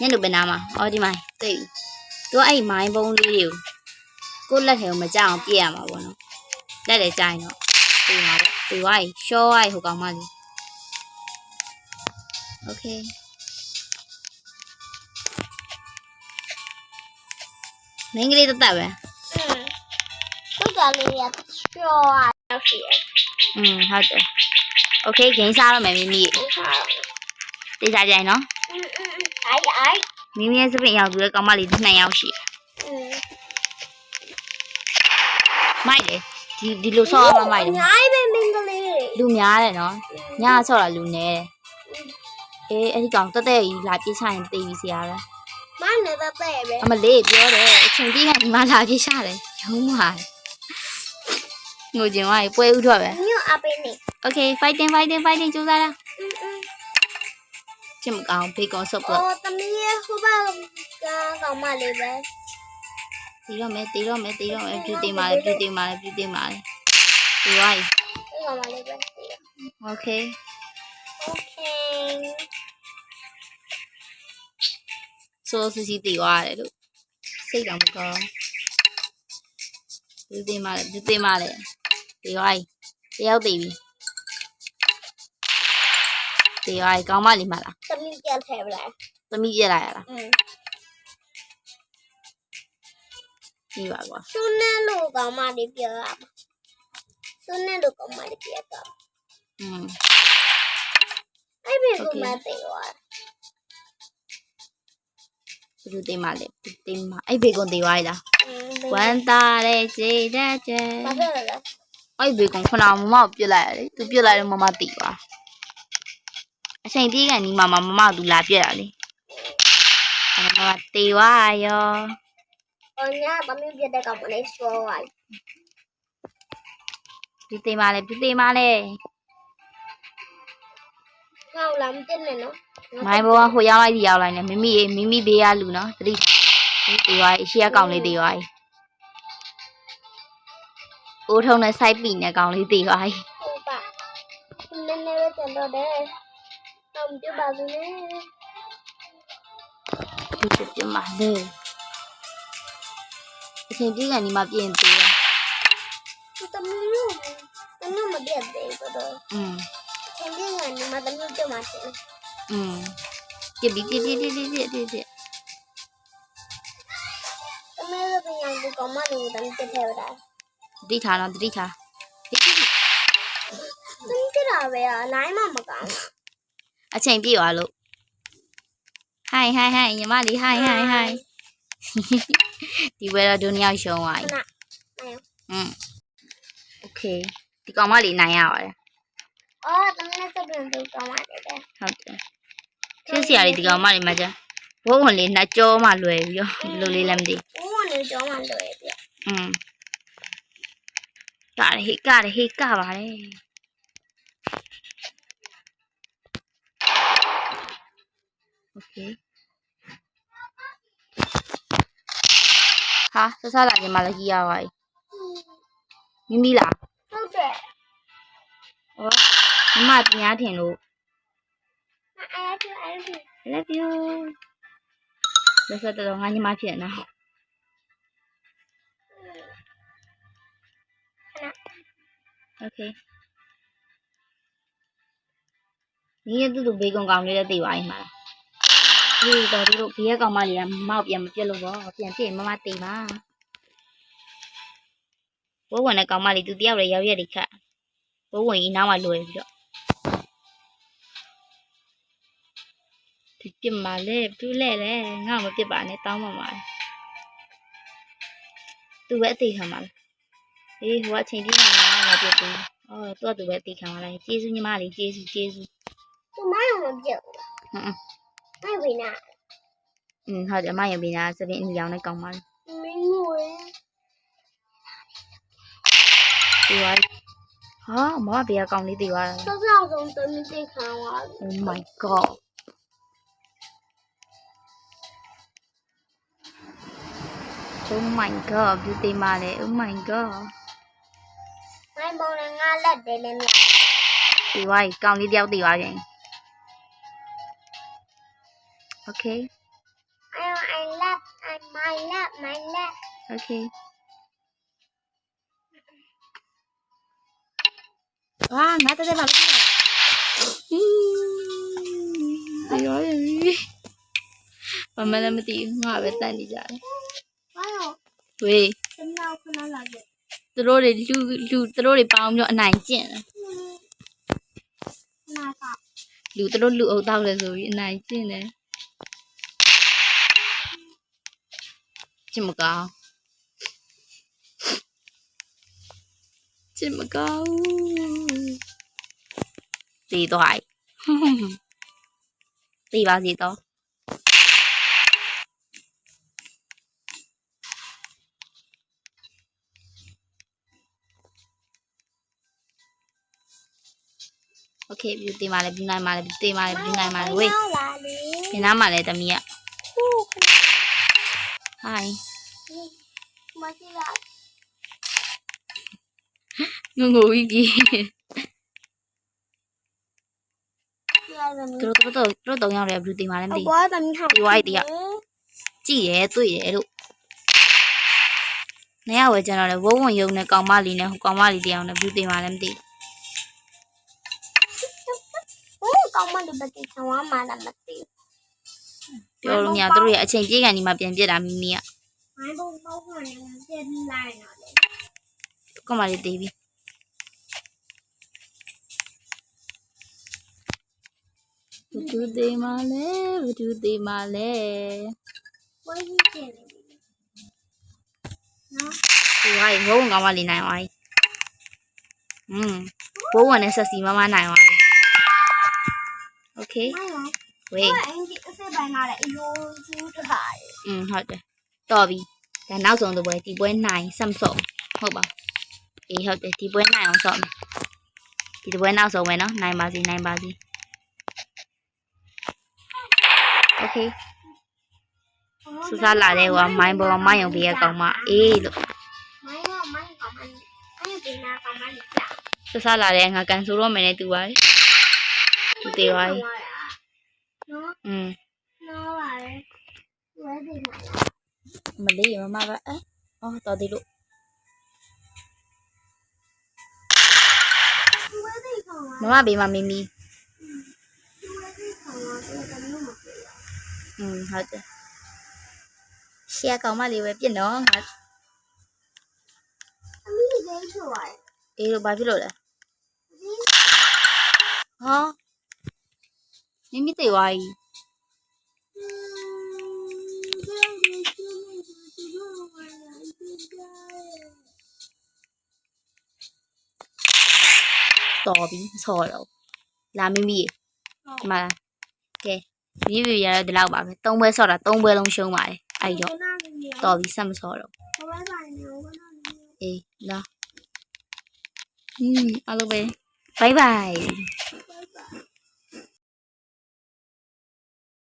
ညနေပင်နာမှာအော်ဒီမိုင်းသိပြီသူကအဲ့မိုင်းပုံးလေးတွေကိုကိုလက်ထဲကိုမကြအောင်ပြည့်ရမှာပေါ့နော်လက်တယ်ကြိုင်တော့ပြေးမှာပေါ့ပြေးသွားပြီရှော့သွားပြီဟိုကောင်မလေးโอเคမင်းကလေးတတ်ပဲဟုတ်တယ်လေးရရှော့သွားပြီอืมဟုတ်တယ်โอเคဂိမ်းစားရမယ်မိမိတေးစားကြိုင်နော် အိုက်အိုက်မင်းရဲ့စပင်ရောက်သူရဲ့ကောင်မလေးနှစ်ယောက်ရှိမိုက်လေဒီဒီလိုဆော့ရမှာမိုက်လေအိုက်ပဲမင်္ဂလေးလူများတယ်နော်ညဆော့တာလူနေတယ်အေးအဲ့ဒီကောင်တက်တဲ့ကြီးလာပြေးချရင်တေးပြီးစရာပဲမနဲ့တက်တဲ့ပဲအမလေးပြောတယ်အချိန်ပြေးကဒီမှာလာပြေးချတယ်ရုံးပါငိုကျင်သွားပြီပွဲဥထွက်ပဲညအပင်းနေ Okay fighting fighting fighting ကြိုးစားလား trên một cậu thì có sụp rồi tao mi hôm ba cậu mà đi về. Tí rồi mẹ tí rồi mẹ tí rồi em chưa tìm mà em chưa tìm mà em chưa tìm mà đi quay ok. Ok. Số số gì tí qua đấy đúng xây đóng có chưa tìm mà chưa tìm mà đấy đi quay. Đi đâu tìm တေရိုင်းကောင်းမလေးမလားသမီးပြန်ထဲပလားသမီးပြက်လိုက်ရလားอืมဒီပါကွာသူနဲ့လို့ကောင်းမလေးပြောရမှာသူနဲ့လို့ကောင်းမလေးပြောတော့อืม အဲ့ဘယ်က Okay. မှသိသွားလဲဘယ်သူတင်မလဲဘယ်သူတင်မအဲ့ဘေကွန်တေရိုင်းလားอืมဝမ်မ်းတာတဲ့ခြေတဲ့ခြေဘာဖြစ်လို့လဲအဲ့ဘေကွန်ခုနကမမကိုပြစ်လိုက်ရတယ်သူပြစ်လိုက်တော့မမတိပါ အချိန်ပြေးကန်ဒီမှာမမသူလာပြက်တာလေမမတေဝါရောအညာဘာမျိုးပြက်တဲ့ကောင်မလေးစောဝါဒီတေမာလေဒီတေမာလေဟောလမ်းတင်နေနော်မိုင်းဘောကဟိုရောက်လိုက်ဒီရောက်လိုက်နေမိမိရေမိမိဘေးကလူနော်သတိတေဝါအရှိရကောင်လေးတေဝါအိုးထုံးနဲ့စိုက်ပြီနဲ့ကောင်လေးတေဝါဟုတ်ပါနည်းနည်းပဲတင်တော့တယ် တော့ပြပါစနေဒီပြမှာလေအရှင်ပြေကန်ဒီမှာပြင်သေးတယ်သူတမီးလို့တမီးမပြတ်သေးဘူးတော့อืมအရှင်ပြေကန်ဒီမှာတမီးပြမှာစနေอืมပြပြပြပြပြပြပြပြတမီးလို့ပြန်ရဘူးကောင်းမလို့တမီးပြထဲပါလားတိထားတော့တိထားတိထားတမီးပြတာပဲအနိုင်မမကောင်း အချိန်ပြည့်သွားလို့ဟိုင်ဟိုင်ဟိုင်ညီမလေးဟိုင်ဟိုင်ဟိုင်ဒီဝဲတော့ဒုနယောက်ရှုံးသွားပြီอืมโอเคဒီကောင်မလေးနိုင်ရပါတယ်အော်တမန်ဆက်ပြန်ဒီကောင်မလေးပဲဟုတ်တယ်ချစ်စရာတွေဒီကောင်မလေးမှာကြာဝုန်းဝင်လေးနှစ်ကြောမှလွယ်ပြီးတော့လို့လေးလည်းမသိဝုန်းဝင်လေးကြောမှလွယ်ပြီอืมကရဟိကရဟိကပါတယ် okay ဟာဆဆလာခြင်းမလည်းကြီးရပါပြီမိမိလားဟုတ်တယ်ဩမမတင်ရထင်လို့ I love you I love you လက်ဆက်တော်ငါညီမဖြစ်နော်โอเคနင်းရတူတူဘေးကုံကောင်လေးလည်းသိပါရင်မှာလား ဟေးတော့တို့ဘေးကကောင်မလေးကမောက်ပြန်မပြတ်လို့ပေါ့ပြန်ပြစ်မမတိမ်ပါဘိုးဝင်တဲ့ကောင်မလေးသူတယောက်လည်းရောက်ရက်တွေခတ်ဘိုးဝင်ကြီးနောက်မှလွယ်ပြီးတော့ဒီပြစ်မှာလေသူလဲလဲငါ့မပြစ်ပါနဲ့တောင်းပါမှာသူပဲအသေးခံပါလားအေးဟိုကအချိန်ပြည့်နေတာငါပြစ်သေးအော်သူကသူပဲအသေးခံပါလားကျေးဇူးညီမလေးကျေးဇူးကျေးဇူးသူမလည်းမပြစ်ဘူးဟမ် Mai bị nạn. Ừ, thôi để mai giờ bị nạn sẽ bị dạo này còn mai. Mình ngồi. Tiêu ai? Hả, má bây giờ còn đi tiêu ai? Sao sao còn tới mình tiêu hàng hóa? Oh my god. Oh my god, beauty mà oh my god. Mai bông là ngã lật để mình lại. Tiêu ai, còn đi đeo tiêu vậy? Okay. I I left I my left my left. Okay. Wow, ngã tới đây vào cái này. Ai ơi. Bà mẹ làm tí hoa về tay đi dạy. Wow. Wait. သူတို့တွေလူလူသူတို့တွေပေါင်းပြီးတော့အနိုင်ကျင့်တယ်လူသူတို့လူအုပ်တောက်လဲဆိုပြီးအနိုင်ကျင့်တယ် ကျင့်မကောင်းကျင့်မကောင်းတည်သွားပြီတည်ပါစေတော့โอเคပြူတင်ပါလေပြူနိုင်ပါလေပြူတင်ပါလေပြူနိုင်ပါလေဝေး လာလေ ဒီနားမှာလေတမီးอ่ะ ခုခ hi မရှိလာငငိုကြီးကြီးပြရတယ်သူတို့သူတို့သူတို့တုံးရောက်တယ်ဘယ်သူတင်ပါလဲမအသိကွာသမီးဟာဒီဝိုက်တည်းကကြည့်ရဲတွေ့ရဲလို့နေရဝဲကျန်တော့လေဝုံဝုံယုံနဲ့ကောင်မလေးနဲ့ဟိုကောင်မလေးတရားနဲ့ဘယ်သူတင်ပါလဲမသိဟိုကောင်းမတဲ့ဘက်ဆောင်းမှလာမသိပြောလို့မရသူတို့ရဲ့အချိန်ပြေးကန်ဒီမှာပြန်ပြစ်တာမိမိက မိုင်းဘုံဘောက်ကနေပြန်လိုက်တော့လေ ကောင်မလေးတေးပြီဘယ်သူတင်ပါလဲဘယ်သူတင်ပါလဲ ဝိုင်းကြီးကျင်နေပြီနော် ဒီဝိုင်းဝုံကောင်မလေးနိုင်သွားပြီอืมဝုံဝနဲ့ဆက်စီမမနိုင်သွားပြီโอเค မိုင်းရော ဝေး အင်ဂျီအစ်စ်ပိုင်းလာတဲ့အယိုးကျူးတခါရ อืมဟုတ်တယ်တော်ပြီ ဒါနောက်ဆုံးတစ်ပွဲဒီပွဲနိုင်ဆမ်ဆော့ဟုတ်ပါအေးဟုတ်တယ်ဒီပွဲနိုင်အောင်ဆော့မယ်ဒီတစ်ပွဲနောက်ဆုံးပဲเนาะနိုင်ပါစီနိုင်ပါစီโอเคစူစားလာတဲ့ဟိုကမိုင်းပေါ်မိုင်းရုံပေးရကောင်မအေးလို့ မိုင်းရောမိုင်းကောင်မအဲ့ဒီပင်နာကောင်မလေးကြာ စူစားလာတဲ့ငါကန်ဆိုတော့မယ်နဲ့တူပါလေသူတေးပါလေ နော် อืม နော်ပါလေဝဲဒီမှာ မလေးမမပါအဲအော်တော်သေးလို့ဝဲဒီကောင်မမဘေးမှာမီမီဝဲဒီကောင်ကလည်းတမျိုးမပြေရอืมဟုတ်တယ်ရှေ့ကောင်မလေးပဲပြစ်နော်ငါအမီးလေးဆိုရတယ်အေးလို့ဘာဖြစ်လို့လဲဟောမိမိတေသွားပြီ တော်ပြီမဆော်တော့ဘူးလာမိမိရေဒီမှာလာကဲမိမိရတော့ဒီလောက်ပါပဲသုံးပွဲဆော့တာသုံးပွဲလုံးရှုံးပါတယ်အဲ့တော့တော်ပြီဆက်မဆော်တော့ဘဝပိုင်းနေဘဝပိုင်းနေအေးလာဟင်းအားလုံးပဲဘိုင်ဘိုင်